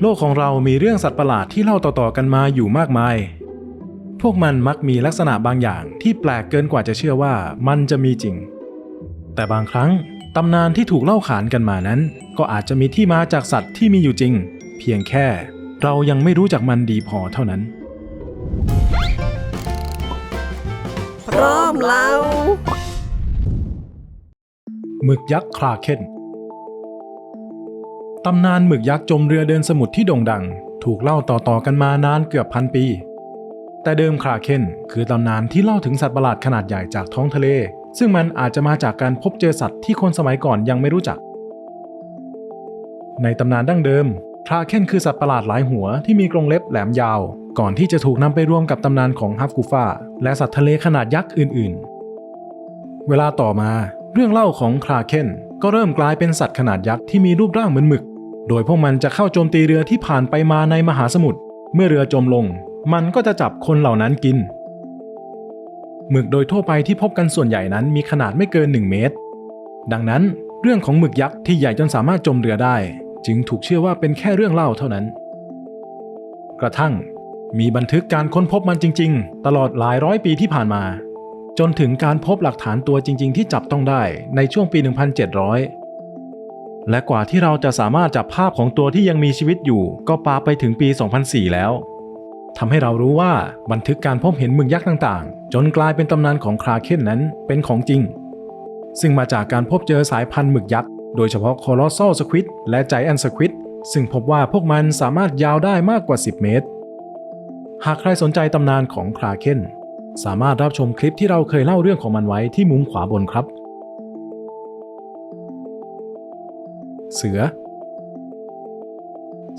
โลกของเรามีเรื่องสัตว์ประหลาดที่เล่าต่อๆกันมาอยู่มากมาย พวกมันมักมีลักษณะบางอย่างที่แปลกเกินกว่าจะเชื่อว่ามันจะมีจริง แต่บางครั้งตำนานที่ถูกเล่าขานกันมานั้น ก็อาจจะมีที่มาจากสัตว์ที่มีอยู่จริง เพียงแค่ เรายังไม่รู้จักมันดีพอเท่านั้น พร้อมแล้วหมึกยักษ์คราเคน ตำนานหมึกยักษ์จมเรือเดินสมุทรที่โด่งดัง ถูกเล่าต่อๆกันมานานเกือบพันปี แต่เดิมคราเคนคือตำนานที่เล่าถึงสัตว์ประหลาดขนาดใหญ่จากท้องทะเล ซึ่งมันอาจจะมาจากการพบเจอสัตว์ที่คนสมัยก่อนยังไม่รู้จัก ในตำนานดั้งเดิมคราเคนคือสัตว์ประหลาดหลายหัวที่มีกรงเล็บแหลมยาว ก่อนที่จะถูกนำไปรวมกับตำนานของฮับกูฟาและสัตว์ทะเลขนาดยักษ์อื่นๆ เวลาต่อมาเรื่องเล่าของคราเคนก็เริ่มกลายเป็นสัตว์ขนาดยักษ์ที่มีรูปร่างเหมือนหมึก โดยพวกมันจะเข้าโจมตีเรือที่ผ่านไปมาในมหาสมุทร เมื่อเรือจมลง มันก็จะจับคนเหล่านั้นกิน หมึกโดยทั่วไปที่พบกันส่วนใหญ่นั้นมีขนาดไม่เกิน 1 เมตร ดังนั้นเรื่องของหมึกยักษ์ที่ใหญ่จนสามารถจมเรือได้ จึงถูกเชื่อว่าเป็นแค่เรื่องเล่าเท่านั้น กระทั่งมีบันทึกการค้นพบมันจริง ๆ ตลอดหลายร้อยปีที่ผ่านมา จนถึงการพบหลักฐานตัวจริง ๆ ที่จับต้องได้ในช่วงปี 1700 และกว่าที่เราจะสามารถจับภาพของตัวที่ยังมีชีวิตอยู่ ก็ปาไปถึงปี 2004 แล้วทำให้เรารู้ว่าบันทึกการพบเห็นมึกยักษ์ต่างๆ จนกลายเป็นตำนานของคราเคนนั้นเป็นของจริง ซึ่งมาจากการพบเจอสายพันธุ์หมึกยักษ์โดยเฉพาะ Colossal Squid และ Giant Squid ซึ่งพบว่าพวกมันสามารถยาวได้มากกว่า 10 เมตร หากใครสนใจตำนานของคราเคนสามารถรับชมคลิปที่เราเคยเล่าเรื่องของมันไว้ที่มุมขวาบนครับ เสือ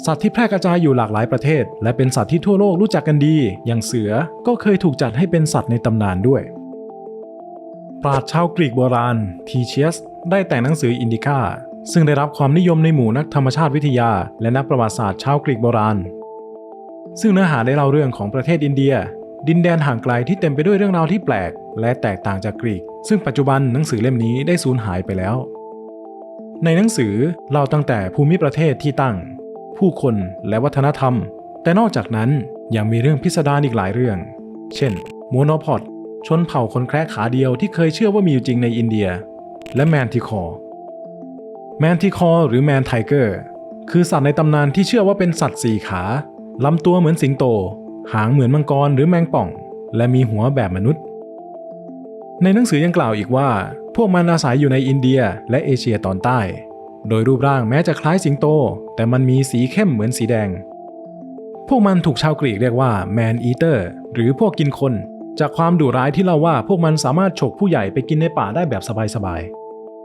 สัตว์ที่แพร่กระจายอยู่หลากหลายประเทศ และเป็นสัตว์ที่ทั่วโลกรู้จักกันดี อย่างเสือก็เคยถูกจัดให้เป็นสัตว์ในตำนานด้วย ปราชญ์ชาวกรีกโบราณทีเชียส ได้แต่งหนังสืออินดิก้าซึ่งได้รับความนิยมในหมู่นักธรรมชาติวิทยา และนักประวัติศาสตร์ชาวกรีกโบราณ ซึ่งเนื้อหาได้เล่าเรื่องของประเทศอินเดีย ดินแดนห่างไกลที่เต็มไปด้วยเรื่องราวที่แปลก และแตกต่างจากกรีก ซึ่งปัจจุบันหนังสือเล่มนี้ได้สูญหายไปแล้ว ในหนังสือเล่าตั้งแต่ภูมิประเทศที่ตั้ง ผู้คนและวัฒนธรรม แต่นอกจากนั้นยังมีเรื่องพิสดารอีกหลายเรื่อง เช่นโมโนพอดชนเผ่าคนแคระขาเดียวที่เคยเชื่อว่ามีอยู่จริงในอินเดีย และแมนทิคอร์แมนทิคอร์หรือแมนไทเกอร์คือสัตว์ในตำนานที่เชื่อว่าเป็นสัตว์สี่ขาลำตัวเหมือนสิงโต หางเหมือนมังกรหรือแมงป่อง และมีหัวแบบมนุษย์ ในหนังสือยังกล่าวอีกว่า พวกมันอาศัยอยู่ในอินเดียและเอเชียตอนใต้ โดยรูปร่างแม้จะคล้ายสิงโต แต่มันมีสีเข้มเหมือนสีแดง พวกมันถูกชาวกรีกเรียกว่าแมนอีเตอร์หรือพวกกินคน จากความดุร้ายที่เล่าว่าพวกมันสามารถฉกผู้ใหญ่ไปกินในป่าได้แบบสบาย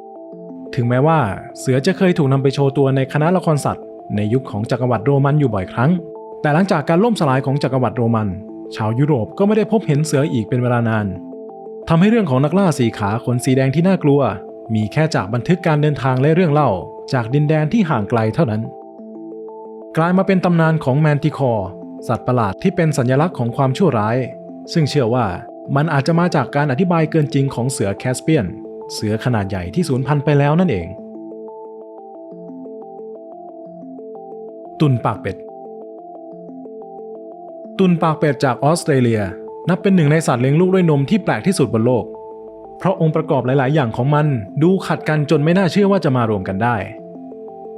ๆ ถึงแม้ว่า เสือจะเคยถูกนำไปโชว์ตัวในคณะละครสัตว์ ในยุคของจักรวรรดิโรมันอยู่บ่อยครั้ง แต่หลังจากการล่มสลายของจักรวรรดิโรมัน ชาวยุโรปก็ไม่ได้พบเห็นเสืออีกเป็นเวลานาน ทำให้เรื่องของนักล่าสีขาขนสีแดงที่น่ากลัว มีแค่จากบันทึกการเดินทางและเรื่องเล่า จากดินแดนที่ห่างไกลเท่านั้น กลายมาเป็นตำนานของแมนติคอร์สัตว์ประหลาดที่เป็นสัญลักษณ์ของความชั่วร้าย ซึ่งเชื่อว่ามันอาจจะมาจากการอธิบายเกินจริงของเสือแคสเปียน เสือขนาดใหญ่ที่สูญพันธุ์ไปแล้วนั่นเอง ตุนปากเป็ด ตุนปากเป็ดจากออสเตรเลีย นับเป็นหนึ่งในสัตว์เลี้ยงลูกด้วยนมที่แปลกที่สุดบนโลก เพราะองค์ประกอบหลาย ๆ อย่างของมันดูขัดกันจนไม่น่าเชื่อว่าจะมารวมกันได้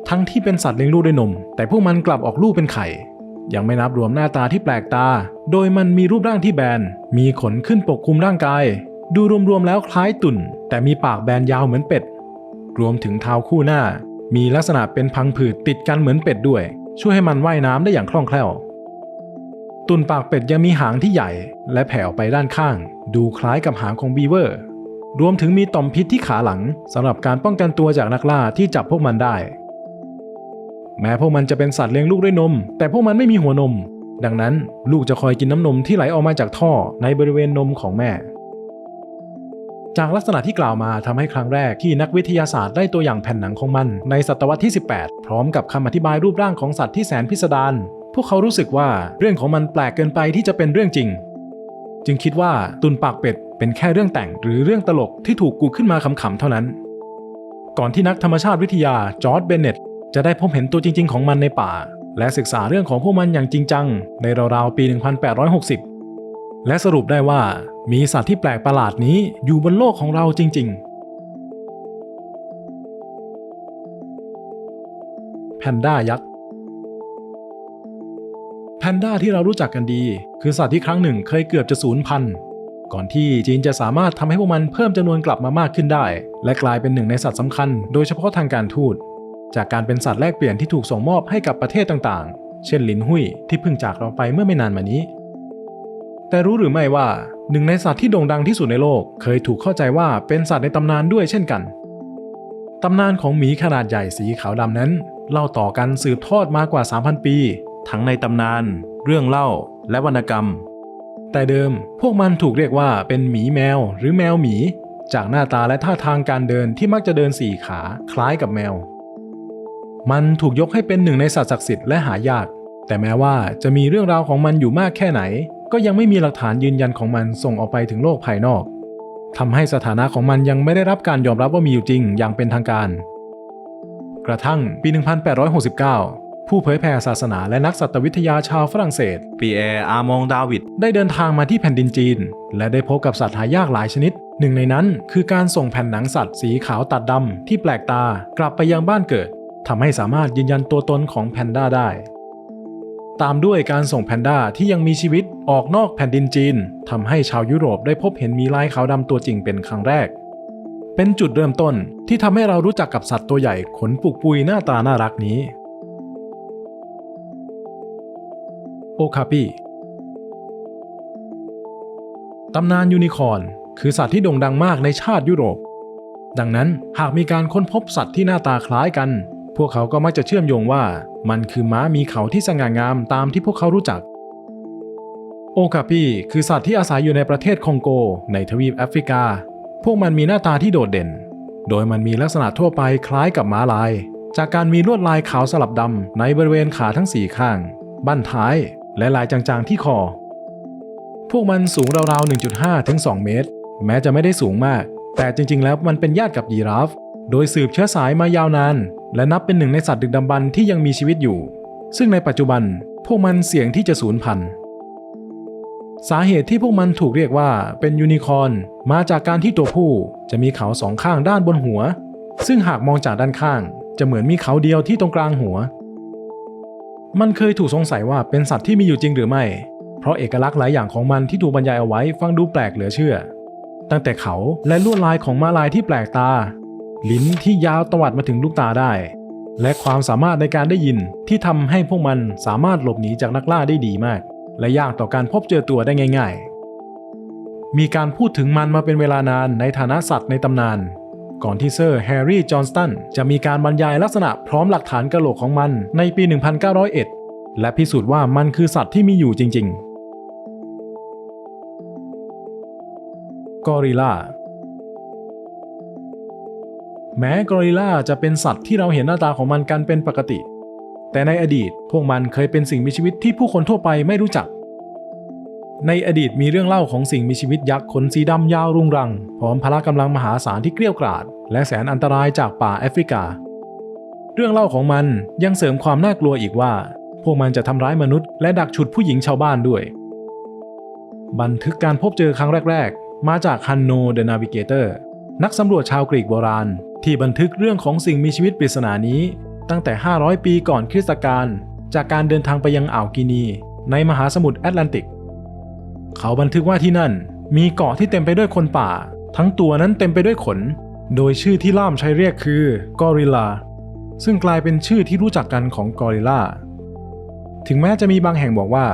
ทั้งที่เป็นสัตว์เลี้ยงลูกด้วยนม แต่พวกมันกลับออกลูกเป็นไข่ ยังไม่นับรวมหน้าตาที่แปลกตา โดยมันมีรูปร่างที่แบน มีขนขึ้นปกคลุมร่างกาย ดูรวม ๆ แล้วคล้ายตุ่น แต่มีปากแบนยาวเหมือนเป็ด รวมถึงเท้าคู่หน้า มีลักษณะเป็นพังผืดติดกันเหมือนเป็ดด้วย ช่วยให้มันว่ายน้ำได้อย่างคล่องแคล่ว ตุ่นปากเป็ดยังมีหางที่ใหญ่ และแผ่ออกไปด้านข้าง ดูคล้ายกับหางของบีเวอร์ รวมถึงมีต่อมพิษที่ขาหลังสำหรับการป้องกันตัวจากนักล่าที่จับพวกมันได้ แม้พวกมันจะเป็นสัตว์เลี้ยงลูกด้วยนม แต่พวกมันไม่มีหัวนม ดังนั้นลูกจะคอยกินน้ำนมที่ไหลออกมาจากท่อในบริเวณนมของแม่ จากลักษณะที่กล่าวมาทำให้ครั้งแรกที่นักวิทยาศาสตร์ได้ตัวอย่างแผ่นหนังของมันในศตวรรษที่ 18 พร้อมกับคำอธิบายรูปร่างของสัตว์ที่แสนพิสดาร พวกเขารู้สึกว่าเรื่องของมันแปลกเกินไปที่จะเป็นเรื่องจริง จึงคิดว่าตุนปากเป็ดเป็นแค่เรื่องแต่งหรือเรื่องตลกที่ถูกกูขึ้นมาขำๆเท่านั้น ก่อนที่นักธรรมชาติวิทยาจอร์ดเบนเน็ตจะได้พบเห็นตัวจริง ๆ ของมันในป่า และศึกษาเรื่องของพวกมันอย่างจริงจังในราวๆปี 1860 และสรุปได้ว่ามีสัตว์ที่แปลกประหลาดนี้อยู่บนโลกของเราจริง ๆแพนด้ายักษ์ พนด้าที่เรารู้จักกันดี คือสัตว์ที่ครั้งหนึ่งเคยเกือบจะสูญพันธุ์ก่อนที่จีนจะสามารถทำให้พวกมันเพิ่มจำนวนกลับมามากขึ้นได้ และกลายเป็นหนึ่งในสัตว์สำคัญ โดยเฉพาะทางการทูต จากการเป็นสัตว์แลกเปลี่ยนที่ถูกส่งมอบให้กับประเทศต่างๆ เช่นลินหุยที่เพิ่งจากเราไปเมื่อไม่นานมานี้ แต่รู้หรือไม่ว่าหนึ่งในสัตว์ที่โด่งดังที่สุดในโลก เคยถูกเข้าใจว่าเป็นสัตว์ในตำนานด้วยเช่นกันตำนานของหมีขนาดใหญ่สีขาวดำนั้น เล่าต่อกันสืบทอดมากว่า 3,000 ปี ทั้งในตำนาน เรื่องเล่า และวรรณกรรม แต่เดิมพวกมันถูกเรียกว่าเป็นหมีแมวหรือแมวหมี จากหน้าตาและท่าทางการเดินที่มักจะเดินสี่ขาคล้ายกับแมว มันถูกยกให้เป็นหนึ่งในสัตว์ศักดิ์สิทธิ์และหายาก แต่แม้ว่าจะมีเรื่องราวของมันอยู่มากแค่ไหน ก็ยังไม่มีหลักฐานยืนยันของมันส่งออกไปถึงโลกภายนอกทำให้สถานะของมันยังไม่ได้รับการยอมรับว่ามีอยู่จริงอย่างเป็นทางการ กระทั่งปี 1869 ผู้เผยแผ่ศาสนาและนักสัตววิทยาชาวฝรั่งเศสปีแอร์อาร์มองดาวิดได้เดินทางมาที่แผ่นดินจีน และได้พบกับสัตว์หายากหลายชนิด หนึ่งในนั้นคือการส่งแผ่นหนังสัตว์สีขาวตัดดำที่แปลกตากลับไปยังบ้านเกิดทำให้สามารถยืนยันตัวตนของแพนด้าได้ ตามด้วยการส่งแพนด้าที่ยังมีชีวิตออกนอกแผ่นดินจีนทำให้ชาวยุโรปได้พบเห็นหมีลายขาวดำตัวจริงเป็นครั้งแรกเป็นจุดเริ่มต้นที่ทำให้เรารู้จักกับสัตว์ตัวใหญ่ขนปุกปุยหน้าตาน่ารักนี้ โอคาปิตำนานยูนิคอร์นคือสัตว์ที่โด่งดังมากในชาติยุโรป ดังนั้นหากมีการค้นพบสัตว์ที่หน้าตาคล้ายกัน พวกเขาก็มักจะเชื่อมโยงว่ามันคือม้ามีเขาที่สง่างามตามที่พวกเขารู้จัก โอคาปิคือสัตว์ที่อาศัยอยู่ในประเทศคองโก ในทวีปแอฟริกา พวกมันมีหน้าตาที่โดดเด่น โดยมันมีลักษณะทั่วไปคล้ายกับม้าลาย จากการมีลวดลายขาวสลับดำในบริเวณขาทั้งสี่ข้าง บั้นท้าย และลายจางๆที่คอ พวกมันสูงราวๆ 1.5 ถึง 2 เมตร แม้จะไม่ได้สูงมาก แต่จริงๆ แล้วมันเป็นญาติกับยีราฟ โดยสืบเชื้อสายมายาวนาน และนับเป็นหนึ่งในสัตว์ดึกดำบรรพ์ที่ยังมีชีวิตอยู่ ซึ่งในปัจจุบันพวกมันเสี่ยงที่จะสูญพันธุ์สาเหตุที่พวกมันถูกเรียกว่าเป็นยูนิคอร์นมาจากการที่ตัวผู้จะมีเขาสองข้างด้านบนหัว ซึ่งหากมองจากด้านข้าง จะเหมือนมีเขาเดียวที่ตรงกลางหัว มันเคยถูกสงสัยว่าเป็นสัตว์ที่มีอยู่จริงหรือไม่ เพราะเอกลักษณ์หลายอย่างของมันที่ถูกบรรยายเอาไว้ฟังดูแปลกเหลือเชื่อ ตั้งแต่เขาและลวดลายของม้าลายที่แปลกตา ลิ้นที่ยาวตวัดมาถึงลูกตาได้ และความสามารถในการได้ยินที่ทำให้พวกมันสามารถหลบหนีจากนักล่าได้ดีมาก และยากต่อการพบเจอตัวได้ง่าย ๆ มีการพูดถึงมันมาเป็นเวลานานในฐานะสัตว์ในตำนาน ก่อนที่เซอร์แฮร์รี่จอห์นสตันจะมีการบรรยายลักษณะพร้อมหลักฐานกระโหลกของมันในปี 1901 และพิสูจน์ว่ามันคือสัตว์ที่มีอยู่จริง ๆ กอริลลาแม้กอริลลาจะเป็นสัตว์ที่เราเห็นหน้าตาของมันกันเป็นปกติ แต่ในอดีตพวกมันเคยเป็นสิ่งมีชีวิตที่ผู้คนทั่วไปไม่รู้จัก ในอดีตมีเรื่องเล่าของสิ่งมีชีวิตยักษ์ขนสีดำยาวรุงรัง พร้อมพละกำลังมหาศาลที่เกลี้ยวกราดและแสนอันตรายจากป่าแอฟริกา เรื่องเล่าของมันยังเสริมความน่ากลัวอีกว่า พวกมันจะทำร้ายมนุษย์และดักฉุดผู้หญิงชาวบ้านด้วย บันทึกการพบเจอครั้งแรก ๆ มาจากฮันโนเดนาวิเกเตอร์นักสำรวจชาวกรีกโบราณ ที่บันทึกเรื่องของสิ่งมีชีวิตปริศนานี้ ตั้งแต่ 500 ปีก่อนคริสตกาลจากการเดินทางไปยังอ่าวกินี ในมหาสมุทรแอตแลนติก เขาบันทึกว่าที่นั่น มีเกาะที่เต็มไปด้วยคนป่า ทั้งตัวนั้นเต็มไปด้วยขน โดยชื่อที่ล่ามใช้เรียกคือกอริลลาซึ่งกลายเป็นชื่อที่รู้จักกันของกอริลลาถึงแม้จะมีบางแห่งบอกว่า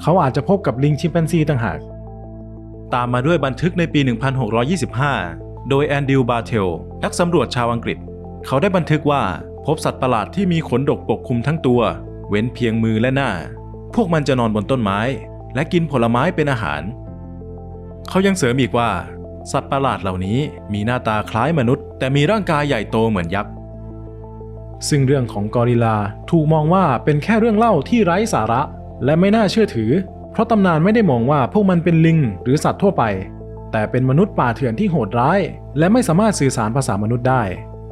เขาอาจจะพบกับลิงชิมแปนซีต่างหาก ตามมาด้วยบันทึกในปี 1625 โดยแอนดิวบาเทลนักสำรวจชาวอังกฤษ เขาได้บันทึกว่าพบสัตว์ประหลาดที่มีขนดกปกคลุมทั้งตัว เว้นเพียงมือและหน้า พวกมันจะนอนบนต้นไม้ และกินผลไม้เป็นอาหาร เขายังเสริมอีกว่า สัตว์ประหลาดเหล่านี้มีหน้าตาคล้ายมนุษย์ แต่มีร่างกายใหญ่โตเหมือนยักษ์ ซึ่งเรื่องของกอริลลาถูกมองว่าเป็นแค่เรื่องเล่าที่ไร้สาระ และไม่น่าเชื่อถือ เพราะตำนานไม่ได้มองว่าพวกมันเป็นลิงหรือสัตว์ทั่วไป แต่เป็นมนุษย์ป่าเถื่อนที่โหดร้าย และไม่สามารถสื่อสารภาษามนุษย์ได้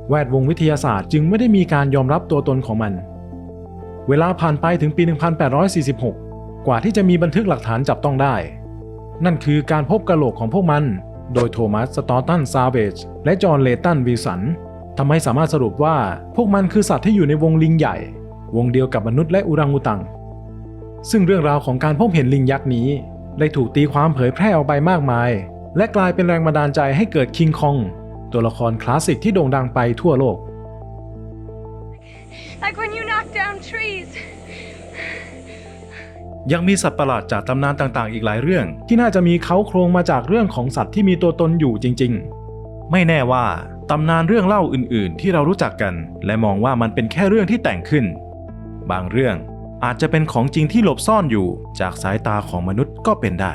แวดวงวิทยาศาสตร์จึงไม่ได้มีการยอมรับตัวตนของมันเวลาผ่านไปถึงปี 1846 กว่าที่จะมีบันทึกหลักฐานจับต้องได้ นั่นคือการพบกระโหลกของพวกมัน โดยโทมัส สตอร์ตัน ซาเวจ และจอห์น เลตัน วิลสันทำให้สามารถสรุปว่าพวกมันคือสัตว์ที่อยู่ในวงลิงใหญ่ วงเดียวกับมนุษย์และอุรังอุตัง ซึ่งเรื่องราวของการพบเห็นลิงยักษ์นี้ ได้ถูกตีความเผยแพร่ออกไปมากมาย และกลายเป็นแรงบันดาลใจให้เกิดคิงคอง ตัวละครคลาสสิกที่โด่งดังไปทั่วโลก Like when you knock down trees. ยังมีสัตว์ประหลาดจากตำนานต่างๆ อีกหลายเรื่อง ที่น่าจะมีเขาโครงมาจากเรื่องของสัตว์ที่มีตัวตนอยู่จริง ๆ ไม่แน่ว่าตำนานเรื่องเล่าอื่น ๆ ที่เรารู้จักกัน และมองว่ามันเป็นแค่เรื่องที่แต่งขึ้น บางเรื่องอาจจะเป็นของจริงที่หลบซ่อนอยู่จากสายตาของมนุษย์ก็เป็นได้